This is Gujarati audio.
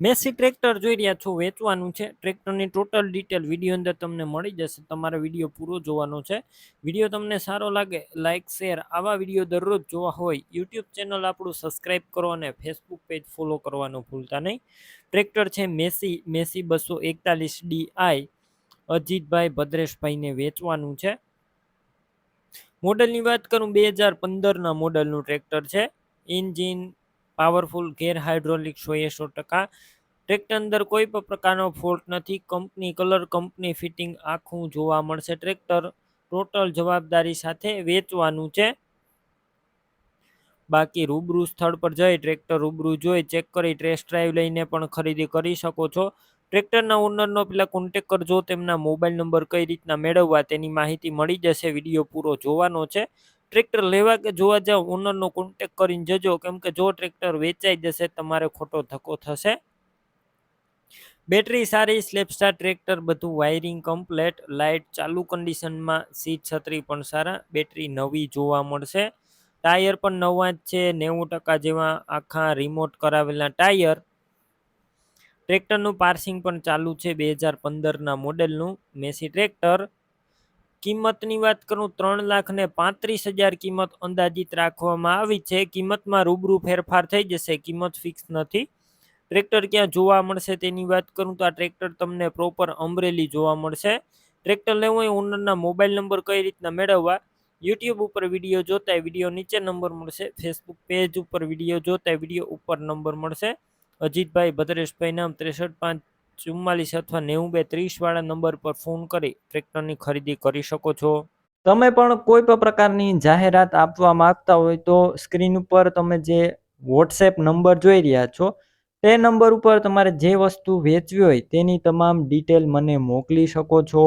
મેસી ટ્રેક્ટર જોઈ રહ્યા છો, વેચવાનું છે. ટ્રેક્ટરની ટોટલ ડિટેલ વીડિયો અંદર તમને મળી જશે. તમારે વીડિયો પૂરો જોવાનો છે. વીડિયો તમને સારો લાગે લાઇક શેર આવા વીડિયો દરરોજ જોવા હોય યુટ્યુબ ચેનલ આપણું સબસ્ક્રાઇબ કરો અને ફેસબુક પેજ ફોલો કરવાનું ભૂલતા નહીં. ટ્રેક્ટર છે મેસી મેસી બસો એકતાલીસ ડી આઈ, અજીતભાઈ ભદ્રેશભાઈને વેચવાનું છે. મોડલની વાત કરું, બે હજાર પંદરના મોડલનું ટ્રેક્ટર છે. એન્જિન પાવરફુલ ગેરહાઇડ્રોલિક સો સો ટકા. ટ્રેક્ટર અંદર કોઈ પણ પ્રકારનો ફોલ્ટ નથી. કંપની કલર કંપની ફિટિંગ આખું જોવા મળશે. ટ્રેક્ટર ટોટલ જવાબદારી સાથે વેચવાનું છે. બાકી રૂબરૂ સ્થળ પર જઈ ટ્રેક્ટર રૂબરૂ જોઈ ચેક કરી ટેસ્ટ ડ્રાઈવ લઈને પણ ખરીદી કરી શકો છો. ટ્રેક્ટરના ઓનરનો પેલા કોન્ટેક કરજો. તેમના મોબાઈલ નંબર કઈ રીતના મેળવવા તેની માહિતી મળી જશે. વીડિયો પૂરો જોવાનો છે. ટ્રેક્ટર લેવા કે જોવા જાવ ઓનરનો કોન્ટેક કરીને જજો. કેમ કે જો ટ્રેક્ટર વેચાઈ જશે, તમારે ખોટો ધક્કો થશે. બેટરી સારી સ્લેપસ્ટાર ટ્રેક્ટર, બધું વાયરિંગ કમ્પ્લેટ લાઇટ ચાલુ કન્ડિશનમાં સીટ છત્રી પણ સારા બેટરી નવી જોવા મળશે. ટાયર પણ નવા જ છે, નેવું ટકા જેવા આખા રિમોટ કરાવેલા ટાયર ટ્રેક્ટરનું પાર્સિંગ પણ ચાલુ છે, બે હજાર પંદરના મોડેલનું મેસી ટ્રેક્ટર. કિંમતની વાત કરું, ત્રણ લાખ ને પાંત્રીસ હજાર કિંમત અંદાજિત રાખવામાં આવી છે. કિંમતમાં રૂબરૂ ફેરફાર થઈ જશે, કિંમત ફિક્સ નથી. ટ્રેક્ટર ક્યાં જોવા મળશે તેની વાત કરું તો આ ટ્રેક્ટર તમને પ્રોપર અમરેલી જોવા મળશે. ટ્રેક્ટર લેવું હોય ઓનરના મોબાઈલ નંબર કઈ રીતના મેળવવા? યુટ્યુબ ઉપર વીડિયો જોતા વીડિયો નીચે નંબર મળશે. ફેસબુક પેજ ઉપર વીડિયો જોતા વીડિયો ઉપર નંબર મળશે. અજીતભાઈ, ભદ્રેશભાઈ નામ ત્રેસઠ પાંચ ચુમ્માલીસ અથવા નેવું બે ત્રીસ વાળા નંબર પર ફોન કરી ટ્રેક્ટરની ખરીદી કરી શકો છો. તમે પણ કોઈ પણ પ્રકારની જાહેરાત આપવા માંગતા હોય તો સ્ક્રીન ઉપર તમે જે વોટ્સએપ નંબર જોઈ રહ્યા છો, તે નંબર ઉપર તમારે જે વસ્તુ વેચવી હોય તેની તમામ ડિટેલ મને મોકલી શકો છો.